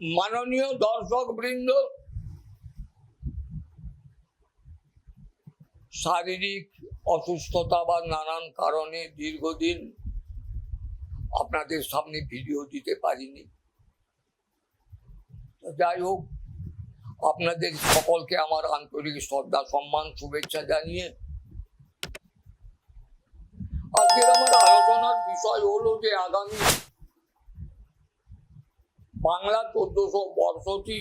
মাননীয় দর্শক বৃন্দ শারীরিক অসুস্থতা বা নানান কারণে দীর্ঘদিন আপনাদের সামনে ভিডিও দিতে পারিনি। যাই হোক, আপনাদের সকলকে আমার আন্তরিক শ্রদ্ধা, সম্মান, শুভেচ্ছা জানিয়ে আজকের আমার আলোচনার বিষয় হলো যে আগামী বাংলা চোদ্দশো বর্ষটি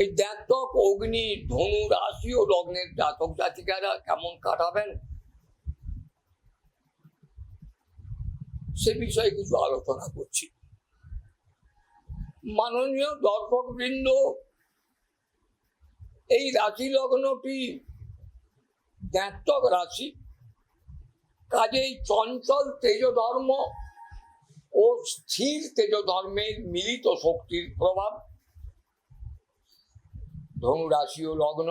এই দ্যাত্তক অগ্নি, ধনু রাশি ও লগ্নের জাতক জাতিকারা কেমন কাটাবেন? সে বিষয়ে কিছু আলোচনা করছি। মাননীয় দর্শক বৃন্দ এই রাশি লগ্নটি দ্যাত্তক রাশি। কাজেই চঞ্চল তেজ ধর্ম ও স্থির তেজ ধর্মের মিলিত শক্তির প্রভাব। ধনু রাশি ও লগ্ন।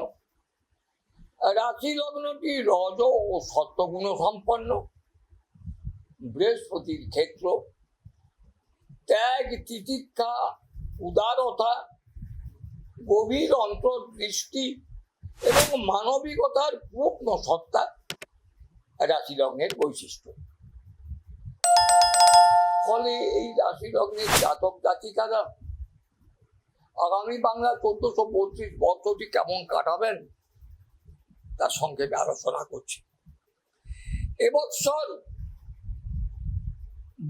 রাশি লগ্নটি রজ ও সত্যগুণ সম্পন্ন। বৃহস্পতির ক্ষেত্র। ত্যাগ, তিতিক্ষা, উদারতা, গভীর অন্তর্দৃষ্টি এবং মানবিকতার পূর্ণ সত্তা রাশি লগ্নের বৈশিষ্ট্য। ফলে এই রাশি লগ্নের জাতক জাতিকারা আগামী বাংলা চোদ্দশো বত্রিশ বছরটি কেমন কাটাবেন, তার সংক্ষেপে আলোচনা করছি। এবছর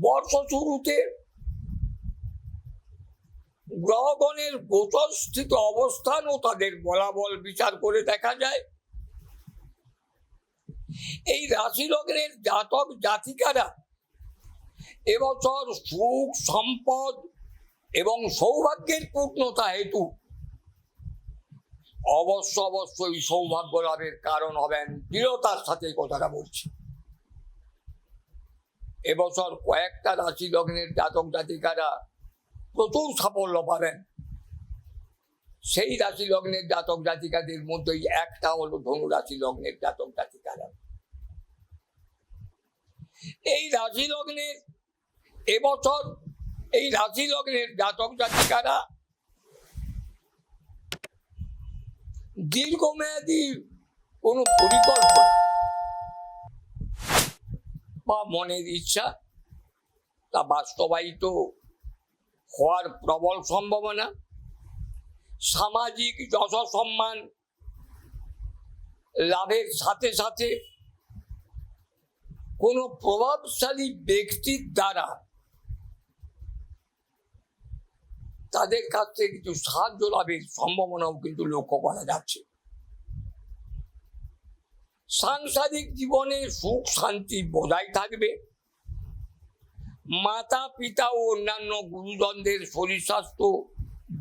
বর্ষ শুরুতে গ্রহগণের গোচরস্থিত অবস্থান ও তাদের বলাবল বিচার করে দেখা যায়। এই রাশি লগ্নের জাতক জাতিকারা এবছর সুখ, সম্পদ এবং সৌভাগ্যের পূর্ণতা হেতু অবশ্য অবশ্যই সৌভাগ্য লাভের কারণ হবেন দৃঢ়তার সাথে কথাটা বলছি। এবছর কয়েকটা রাশি লগ্নের জাতক জাতিকারা প্রচুর সাফল্য পাবেন। সেই রাশি লগ্নের জাতক জাতিকাদের মধ্যেই একটা হলো ধনু রাশি লগ্নের জাতক জাতিকারা। এই রাশি লগ্নের এবছর এই রাশি লগ্নের জাতক জাতিকারা দীর্ঘমেয়াদী কোনো পরিকল্পনা বা মনের ইচ্ছা তা বাস্তবায়িত হওয়ার প্রবল সম্ভাবনা, সামাজিক যশ সম্মান লাভের সাথে সাথে কোনো প্রভাবশালী ব্যক্তির দ্বারা তাদের কাছ থেকে কিছু সাহায্য লাভের সম্ভাবনাও কিন্তু লক্ষ্য করা যাচ্ছে। সাংসারিক জীবনে সুখ, শান্তি বজায় থাকবে। মাতা, পিতা ও অন্যান্য গুরুজনদের শরীর স্বাস্থ্য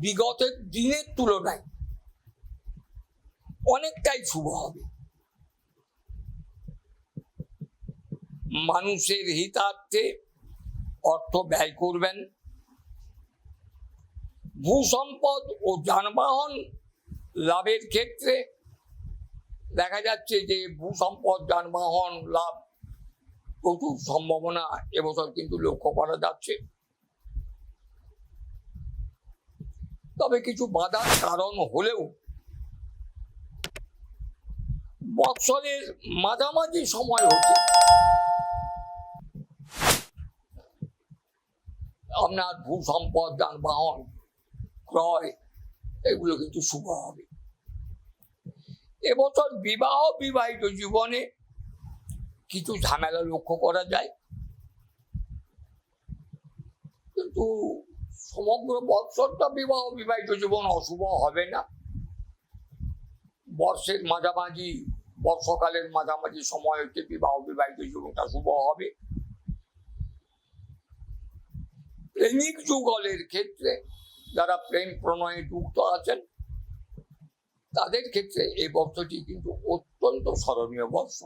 বিগতের দিনের তুলনায় অনেকটাই শুভ হবে। মানুষের হিতার্থে অর্থ ব্যয় করবেন ভূসম্পদ ও যানবাহন লাভের ক্ষেত্রে দেখা যাচ্ছে যে ভূসম্পদ, যানবাহন লাভ প্রচুর সম্ভাবনা এবছর কিন্তু লক্ষ্য করা যাচ্ছে। তবে কিছু বাধার কারণ হলেও বৎসরের মাঝামাঝি সময় হচ্ছে। আপনার ভূসম্পদ, যানবাহন ক্রয়, এগুলো কিন্তু শুভ হবে। এবছর বিবাহ বিবাহিত জীবনে কিছু ঝামেলা লক্ষ্য করা যায়। কিন্তু সমগ্র বৎসরটা বিবাহ বিবাহিত জীবন অশুভ হবে না। বর্ষের মাঝামাঝি, বর্ষকালের মাঝামাঝি সময় হচ্ছে বিবাহ বিবাহিত জীবনটা শুভ হবে। প্রেমিক যুগলের ক্ষেত্রে যারা প্রেম প্রণয়ে যুক্ত আছেন, তাদের ক্ষেত্রে এই বর্ষটি কিন্তু অত্যন্ত স্মরণীয় বর্ষ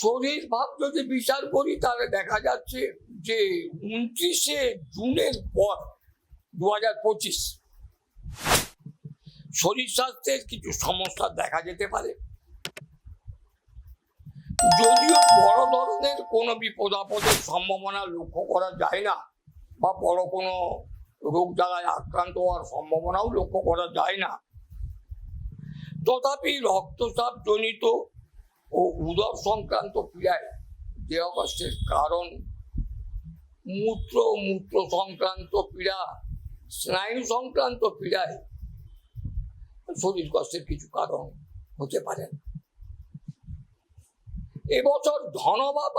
শরীর ভাব যদি বিচার করি, তাহলে দেখা যাচ্ছে যে উনত্রিশে জুনের পর দু হাজার পঁচিশ শরীর স্বাস্থ্যের কিছু সমস্যা দেখা যেতে পারে। কোনো বিপদ আপদের সম্ভাবনা লক্ষ্য করা যায় না বা বড় কোনো রোগ জ্বালায় আক্রান্ত হওয়ার সম্ভাবনাও লক্ষ্য করা যায় না। তথাপি রক্তচাপ জনিত ও উদর সংক্রান্ত পীড়ায় দেহ কষ্টের কারণ, মূত্র মূত্র সংক্রান্ত পীড়া, স্নায়ু সংক্রান্ত পীড়ায় শরীর কষ্টের কিছু কারণ হতে পারেন এবছর ধনভাব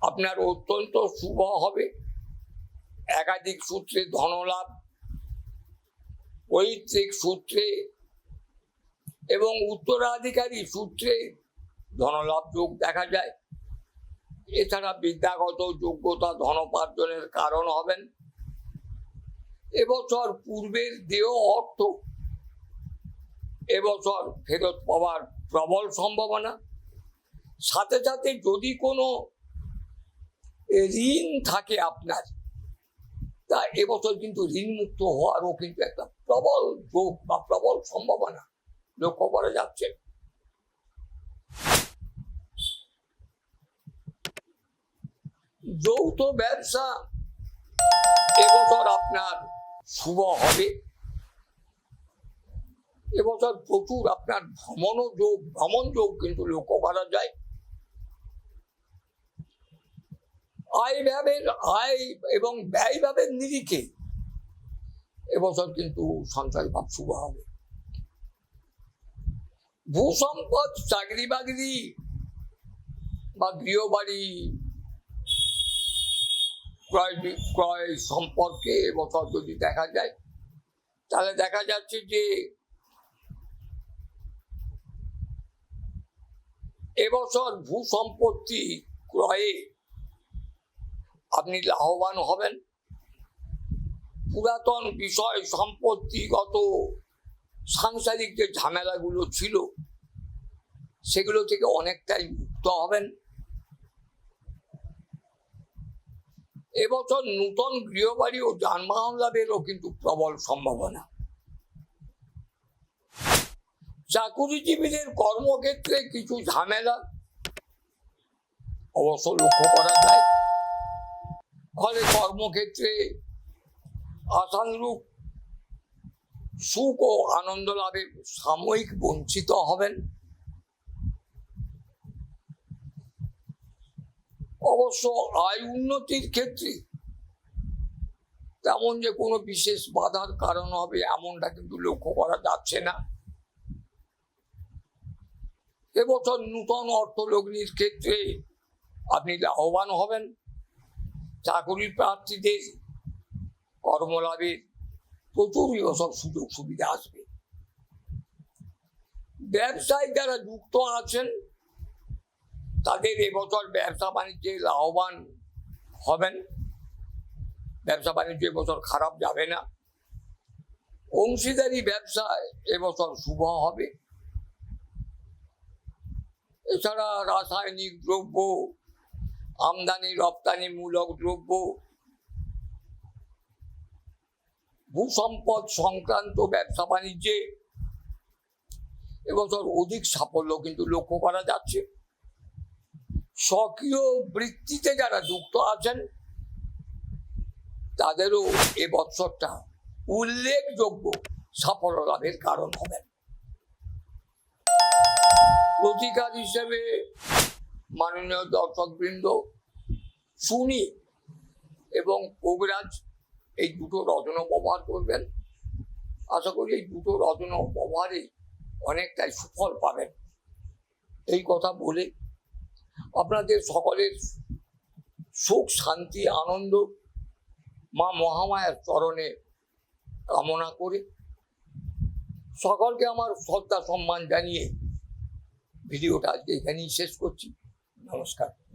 আপনার অত্যন্ত শুভ হবে। একাধিক সূত্রে ধনলাভ, পৈতৃক সূত্রে এবং উত্তরাধিকারী সূত্রে ধনলাভ যোগ দেখা যায়। এছাড়া বিদ্যাগত যোগ্যতা ধনোপার্জনের কারণ হবেন। এবছর পূর্বের দেহ অর্থ, এবছর ফেরত পাওয়ার প্রবল সম্ভাবনা। সাথে সাথে যদি কোনো ঋণ থাকে আপনার। তা এবছর কিন্তু ঋণ মুক্ত হওয়ারও কিন্তু একটা প্রবল যোগ বা প্রবল সম্ভাবনা লক্ষ্য করা যাচ্ছে। যৌথ ব্যবসা এবছর আপনার শুভ হবে। এবছর প্রচুর আপনার ভ্রমণ যোগ ভ্রমণ যোগ কিন্তু লক্ষ্য করা যায়। আয় ব্যয়ের আয় এবং ব্যয় ব্যয়ের নিরিখে এবছর কিন্তু সঞ্চয় ভাব শুভ হবে। ভূসম্পদ চাকরি বাকরি বা গৃহবাড়ি ক্রয় বিক্রয় সম্পর্কে এবছর যদি দেখা যায়, তাহলে দেখা যাচ্ছে যে এবছর ভূ সম্পত্তি ক্রয়ে আপনি লাভবান হবেন। পুরাতন বিষয় সম্পত্তিগত সাংসারিক যে ঝামেলাগুলো ছিল, সেগুলো থেকে অনেকটাই মুক্ত হবেন। এবছর নূতন গৃহবাড়ি ও যানবাহন লাভেরও কিন্তু প্রবল সম্ভাবনা। চাকুরিজীবীদের কর্মক্ষেত্রে কিছু ঝামেলা অবশ্য লক্ষ্য করা যায়। ফলে কর্মক্ষেত্রে আশানুরূপ সুখ ও আনন্দ লাভে সাময়িক বঞ্চিত হবেন। অবশ্য আয় উন্নতির ক্ষেত্রে তেমন যে কোনো বিশেষ বাধার কারণ হবে এমনটা কিন্তু লক্ষ্য করা যাচ্ছে না। এবছর নূতন অর্থলগ্নির ক্ষেত্রে আপনি লাভবান হবেন। চাকরি প্রার্থীদের কর্মলাভের প্রচুরই ওসব সুযোগ সুবিধা আসবে। ব্যবসায় যারা যুক্ত আছেন, তাদের এবছর ব্যবসা বাণিজ্যে লাভবান হবেন। ব্যবসা বাণিজ্য এবছর খারাপ যাবে না। অংশীদারি ব্যবসা এবছর শুভ হবে। এছাড়া রাসায়নিক দ্রব্য আমদানি, রপ্তানি মূলক দ্রব্য, ভূসম্পদ সংক্রান্ত ব্যবসা বাণিজ্যে এবছর অধিক সাফল্য কিন্তু লক্ষ্য করা যাচ্ছে। স্বকীয় বৃত্তিতে যারা যুক্ত আছেন, তাদেরও এ উল্লেখযোগ্য সাফল্য লাভের কারণ হবেন প্রতিকার হিসেবে মাননীয় দর্শকবৃন্দ, শুনি এবং কবিরাজ এই দুটো রচনা ব্যবহার করবেন। আশা করি এই দুটো রত্ন ব্যবহারে অনেকটাই সুফল পাবেন। এই কথা বলে আপনাদের সকলের সুখ, শান্তি, আনন্দ মা মহামায়ার চরণে কামনা করে সকলকে আমার শ্রদ্ধা, সম্মান জানিয়ে ভিডিওটা আজকে এখানেই শেষ করছি। নমস্কার।